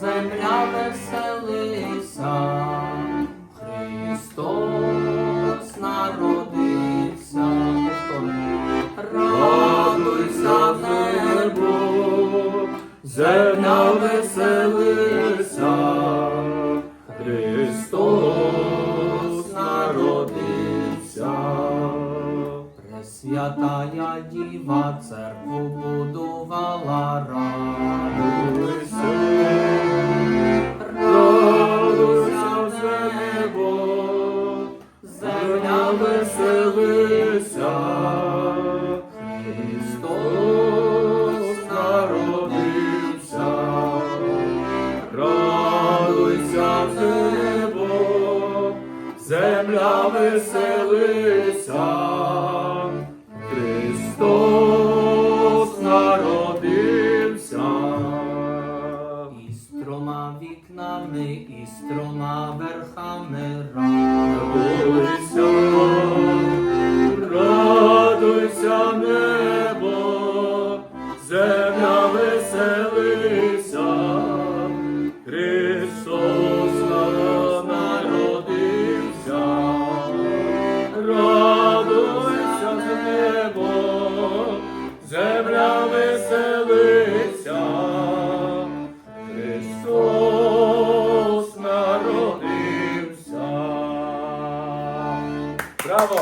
земля веселиться, Христос народився, радуйся в небо, земля веселися, Христос народився, Пресвятая діва церкву будувала рай. Веселися, Христос народився. Радуйся небо, земля веселися, Христос народився. І з трьома вікнами, і з трьома верхами земля веселися, Христос народ народився, радуйся з небо, земля веселися, Христос народився. Браво!